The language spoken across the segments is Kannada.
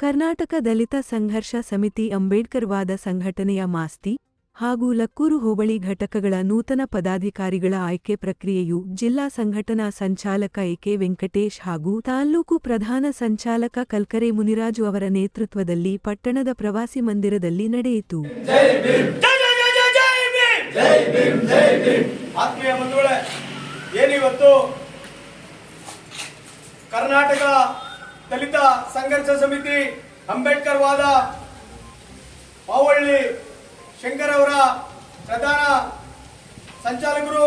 ಕರ್ನಾಟಕ ದಲಿತ ಸಂಘರ್ಷ ಸಮಿತಿ ಅಂಬೇಡ್ಕರ್ವಾದ ಸಂಘಟನೆಯ ಮಾಸ್ತಿ ಹಾಗೂ ಲಕ್ಕೂರು ಹೋಬಳಿ ಘಟಕಗಳ ನೂತನ ಪದಾಧಿಕಾರಿಗಳ ಆಯ್ಕೆ ಪ್ರಕ್ರಿಯೆಯು ಜಿಲ್ಲಾ ಸಂಘಟನಾ ಸಂಚಾಲಕ ಎಕೆ ವೆಂಕಟೇಶ್ ಹಾಗೂ ತಾಲ್ಲೂಕು ಪ್ರಧಾನ ಸಂಚಾಲಕ ಕಲ್ಕರೆ ಮುನಿರಾಜು ಅವರ ನೇತೃತ್ವದಲ್ಲಿ ಪಟ್ಟಣದ ಪ್ರವಾಸಿ ಮಂದಿರದಲ್ಲಿ ನಡೆಯಿತು. ಕರ್ನಾಟಕ ದಲಿತ ಸಂಘರ್ಷ ಸಮಿತಿ ಅಂಬೇಡ್ಕರ್ ವಾದ ಪಾವಳ್ಳಿ ಶಂಕರ್ ಅವರ ಪ್ರಧಾನ ಸಂಚಾಲಕರು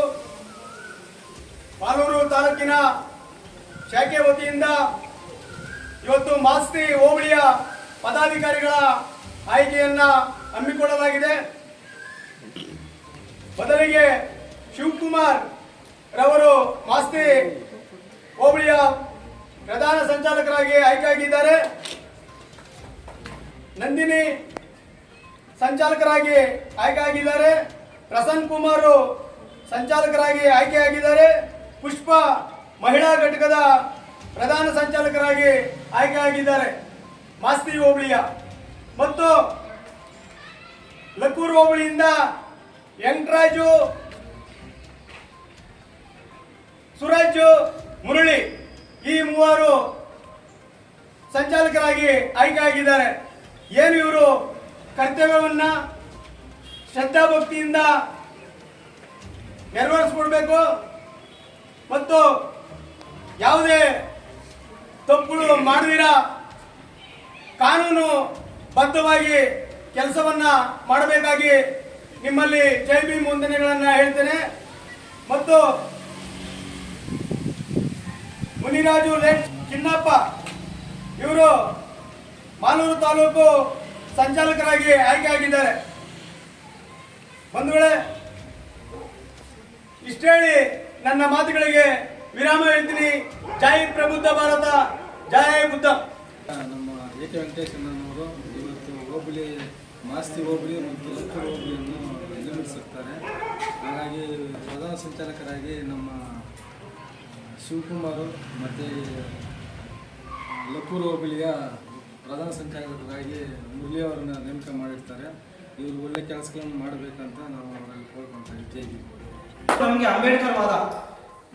ಮಾಲೂರು ತಾಲೂಕಿನ ಶಾಖೆ ವತಿಯಿಂದ ಇವತ್ತು ಮಾಸ್ತಿ ಹೋಬಳಿಯ ಪದಾಧಿಕಾರಿಗಳ ಆಯ್ಕೆಯನ್ನ ಹಮ್ಮಿಕೊಳ್ಳಲಾಗಿದೆ. ಬದಲಿಗೆ ಶಿವಕುಮಾರ್ ರವರು ಮಾಸ್ತಿ ಹೋಬಳಿಯ ಪ್ರಧಾನ ಸಂಚಾಲಕರಾಗಿ ಆಯ್ಕೆಯಾಗಿದ್ದಾರೆ. ನಂದಿನಿ ಸಂಚಾಲಕರಾಗಿ ಆಯ್ಕೆಯಾಗಿದ್ದಾರೆ. ಪ್ರಸನ್ನ ಕುಮಾರ್ ಸಂಚಾಲಕರಾಗಿ ಆಯ್ಕೆಯಾಗಿದ್ದಾರೆ. ಪುಷ್ಪ ಮಹಿಳಾ ಘಟಕದ ಪ್ರಧಾನ ಸಂಚಾಲಕರಾಗಿ ಆಯ್ಕೆಯಾಗಿದ್ದಾರೆ. ಮಾಸ್ತಿ ಹೋಬಳಿಯ ಮತ್ತು ಲಕ್ಕೂರು ಹೋಬಳಿಯಿಂದ ವೆಂಕಟರಾಜು, ಸುರಾಜು ಮುರಳಿ. ಈ ಮೂವರು ಸಂಚಾಲಕರಾಗಿ ಆಯ್ಕೆಯಾಗಿದ್ದಾರೆ. ಏನು ಇವರು ಕರ್ತವ್ಯವನ್ನ ಶ್ರದ್ಧಾಭಕ್ತಿಯಿಂದ ನೆರವೇರಿಸ್ಕೊಡ್ಬೇಕು ಮತ್ತು ಯಾವುದೇ ತಪ್ಪುಗಳು ಮಾಡದಿರ ಕಾನೂನು ಬದ್ಧವಾಗಿ ಕೆಲಸವನ್ನ ಮಾಡಬೇಕಾಗಿ ನಿಮ್ಮಲ್ಲಿ ಜೈ ವಂದನೆಗಳನ್ನ ಹೇಳ್ತೇನೆ. ಮತ್ತು ಮುನಿರಾಜು ಲೇಟ್ ಚಿನ್ನಪ್ಪ. ಇವರು ಮಾಲೂರು ತಾಲೂಕು ಸಂಚಾಲಕರಾಗಿ ಆಯ್ಕೆಯಾಗಿದ್ದಾರೆ ಬಂಧುಗಳೇ ಇಷ್ಟೇಳಿ ನನ್ನ ಮಾತುಗಳಿಗೆ ವಿರಾಮ ಹೇಳ್ತೀನಿ. ಜೈ ಪ್ರಬುದ್ಧ ಭಾರತ, ಜಯ ಬುದ್ಧ. ನಮ್ಮ ಎ ಕೆ ವೆಂಕಟೇಶಣ್ಣನವರು ಇವತ್ತು ಹೋಬಳಿ, ಮಾಸ್ತಿ ಹೋಬಳಿ ಮತ್ತು ಲಕ್ಕೂರು ಹೋಬಳಿಯನ್ನು ನಿರ್ಮಿಸುತ್ತಾರೆ ಹಾಗಾಗಿ ಪ್ರಧಾನ ಸಂಚಾಲಕರಾಗಿ ನಮ್ಮ ಶಿವಕುಮಾರು ಮತ್ತು ಲಕ್ಕೂರು ಹೋಬಳಿಯ ಪ್ರಧಾನ ಸಂಚಾಲಕರಾಗಿ ಮುರಳಿ ಅವರನ್ನು ನೇಮಕ ಮಾಡಿರ್ತಾರೆ. ಇವರು ಒಳ್ಳೆ ಕೆಲಸಗಳನ್ನು ಮಾಡಬೇಕಂತ ನಾವು ಅವರಲ್ಲಿ ಕೋರ್ಕೊಳ್ತಾ ಇದ್ದೇವೆ. ನಮಗೆ ಅಂಬೇಡ್ಕರ್ ವಾದ.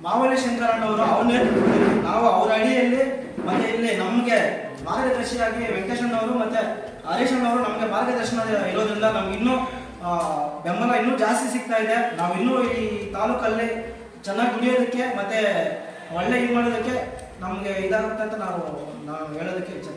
ಮಾವಳ್ಳಿ ಶಂಕರಣ್ಣವರು ಅವ್ರ ನಾವು ಅವರ ಅಡಿಯಲ್ಲಿ ಮತ್ತೆ ಇಲ್ಲಿ ನಮಗೆ ಮಾರ್ಗದರ್ಶಿಯಾಗಿ ವೆಂಕಟೇಶಣ್ಣವರು ಮತ್ತೆ ಹರೀಶ್ ಅಣ್ಣವರು ನಮಗೆ ಮಾರ್ಗದರ್ಶನ ಇರೋದ್ರಿಂದ ನಮ್ಗೆ ಇನ್ನೂ ಬೆಂಬಲ ಇನ್ನೂ ಜಾಸ್ತಿ ಸಿಗ್ತಾ ಇದೆ. ನಾವು ಇನ್ನೂ ಈ ತಾಲೂಕಲ್ಲಿ ಚೆನ್ನಾಗಿ ದುಡಿಯೋದಕ್ಕೆ ಮತ್ತೆ ಒಳ್ಳೆ ಇದು ಮಾಡೋದಕ್ಕೆ ನಮಗೆ ಇದಾಗುತ್ತೆ ಅಂತ ನಾವು ನಾವು ಹೇಳೋದಕ್ಕೆ ಇಚ್ಛೆ